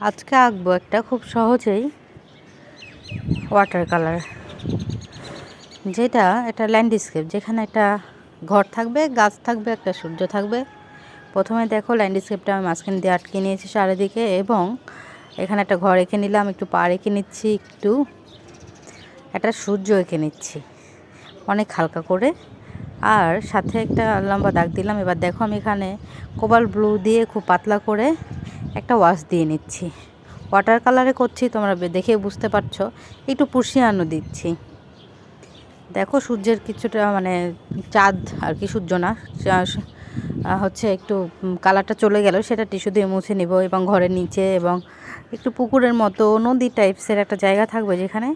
আজকে আঁকবো একটা খুব সহজেই ওয়াটার কালার যেটা এটা ল্যান্ডস্কেপ যেখানে একটা ঘর থাকবে, গাছ থাকবে, একটা সূর্য থাকবে। প্রথমে দেখো ল্যান্ডস্কেপটা আমি মাঝখানে দিয়ে আটকে নিয়েছি চারিদিকে এবং এখানে একটা ঘর এঁকে নিলাম, একটু পা এঁকে নিচ্ছি, একটু একটা সূর্য এঁকে নিচ্ছি। অনেক হালকা করে। আর সাথে একটা লম্বা দাগ দিলাম। এবার দেখো আমি এখানে কোবাল ব্লু দিয়ে খুব পাতলা করে একটা ওয়াশ দিয়ে নিচ্ছি। ওয়াটার কালারে করছি, তোমরা দেখে বুঝতে পারছ। একটু পুষিয়ানো দিচ্ছি। দেখো সূর্যের কিছুটা মানে চাঁদ আর কি, সূর্য না হচ্ছে একটু কালারটা চলে গেল, সেটা টিস্যু দিয়ে মুছে নিব এবং ঘরের নিচে এবং একটু পুকুরের মতো, নদী টাইপসের একটা জায়গা থাকবে যেখানে।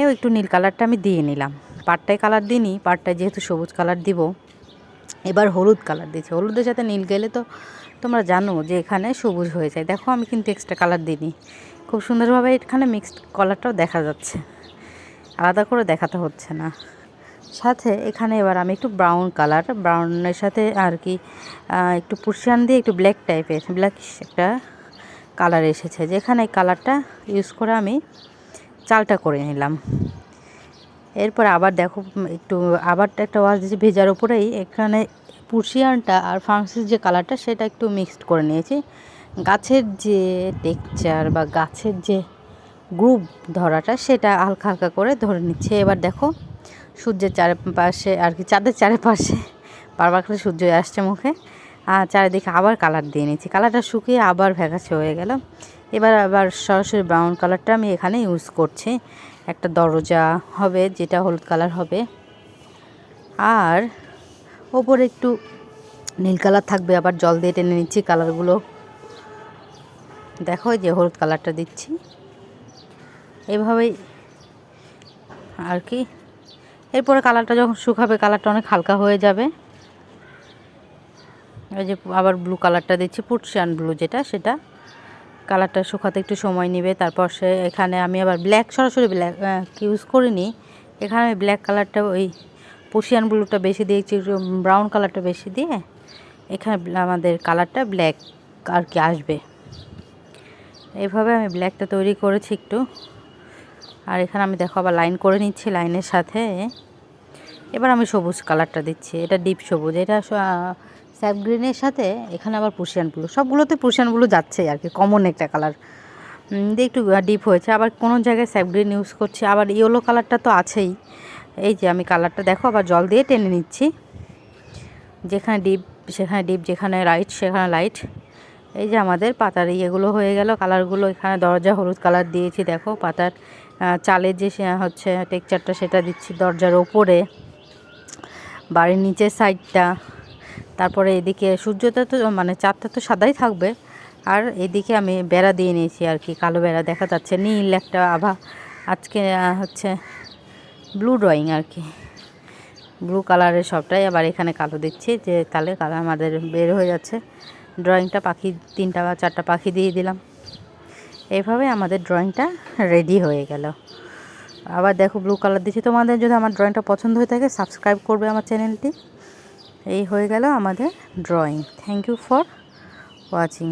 এও একটু নীল কালারটা আমি দিয়ে নিলাম। পাটটায় কালার দিইনি পাটটায় যেহেতু সবুজ কালার দিব। এবার হলুদ কালার দিচ্ছি হলুদের সাথে নীল গেলে তো তোমরা জানো যে এখানে সবুজ হয়ে যায়। দেখো, আমি কিন্তু এক্সট্রা কালার দিইনি। খুব সুন্দরভাবে এখানে মিক্সড কালারটাও দেখা যাচ্ছে। আলাদা করে দেখাতে হচ্ছে না। সাথে এখানে এবার আমি একটু ব্রাউন কালার ব্রাউনের সাথে আর কি একটু পুরশান দিয়ে একটু ব্ল্যাক টাইপের ব্ল্যাক একটা কালার এসেছে। যেখানে কালারটা ইউজ করে আমি চালটা করে নিলাম। এরপর আবার দেখো একটু আবার একটা ওয়াশ দিয়েছি ভেজার উপরেই। এখানে পুরশিয়ানটা আর ফাংসির যে কালারটা সেটা একটু মিক্সড করে নিয়েছি। গাছের যে টেক্সচার বা গাছের যে গ্রুপ ধরাটা, সেটা হালকা হালকা করে ধরে নিচ্ছে। এবার দেখো, সূর্যের চারপাশে আর কি, চাঁদের চারপাশে বারবার করে সূর্য আসছে মুখে। আর চারিদিকে আবার কালার দিয়ে নিচ্ছি। কালারটা শুকিয়ে আবার ভ্যাকাছে হয়ে গেল। এবার আবার সরাসরি ব্রাউন কালারটা আমি এখানে ইউজ করছি। একটা দরজা হবে, যেটা হলুদ কালার হবে। আর ওপরে একটু নীল কালার থাকবে, আবার জল দিয়ে টেনে নিচ্ছি কালারগুলো। দেখো যে হলুদ কালারটা দিচ্ছি। এভাবেই আর কি। এরপরে কালারটা যখন শুকাবে, কালারটা অনেক হালকা হয়ে যাবে। এই যে আবার ব্লু কালারটা দিচ্ছি, পুটশান ব্লু যেটা, সেটা। কালারটা শুকাতে একটু সময় নেবে। তারপর সে এখানে আমি আবার ব্ল্যাক সরাসরি ব্ল্যাক ইউজ করিনি। এখানে আমি ব্ল্যাক কালারটা ওই পুশিয়ান ব্লুটা বেশি দিয়েছি, একটু ব্রাউন কালারটা বেশি দিয়ে এখানে আমাদের কালারটা ব্ল্যাক আর কি আসবে। এইভাবে আমি ব্ল্যাকটা তৈরি করেছি একটু। আর এখানে আমি দেখো আবার লাইন করে নিচ্ছি লাইনের সাথে। এবার আমি সবুজ কালারটা দিচ্ছি। এটা ডিপ সবুজ। এটা স্যাপ গ্রিনের সাথে, এখানে আবার পুষিয়ান ব্লু সবগুলোতে পুষিয়ান ব্লু যাচ্ছেই আর কি কমন একটা কালার দিয়ে একটু ডিপ হয়েছে। আবার কোনো জায়গায় স্যাপ গ্রিন ইউজ করছি। আবার ইয়েলো কালারটা তো আছেই। এই যে আমি কালারটা দেখো, আবার জল দিয়ে টেনে নিচ্ছি। যেখানে ডিপ সেখানে ডিপ যেখানে লাইট সেখানে লাইট এই যে আমাদের পাতার ইয়েগুলো হয়ে গেল কালারগুলো এখানে দরজা হলুদ কালার দিয়েছি, দেখো পাতার চালের যে হচ্ছে টেক্সচারটা সেটা দিচ্ছি দরজার ওপরে। বাড়ির নিচের সাইডটা তারপরে এদিকে সূর্যটা তো মানে চাঁদটা তো সাদাই থাকবে। আর এদিকে আমি বেড়া দিয়ে নিয়েছি আর কি, কালো বেড়া দেখা যাচ্ছে, নীল একটা আভা। আজকে হচ্ছে ব্লু ড্রয়িং আর কি। ব্লু কালারের সবটাই আবার এখানে কালো দিচ্ছি, যে তাহলে কালার আমাদের বের হয়ে যাচ্ছে। ড্রয়িংটা পাখি, তিনটা বা চারটা পাখি দিয়ে দিলাম। এইভাবে আমাদের ড্রয়িংটা রেডি হয়ে গেল। আবার দেখো ব্লু কালার দিচ্ছি। তোমাদের যদি আমার ড্রয়িংটা পছন্দ হয়ে থাকে সাবস্ক্রাইব করবে আমার চ্যানেলটি এই হয়ে গেল আমাদের drawing thank you for watching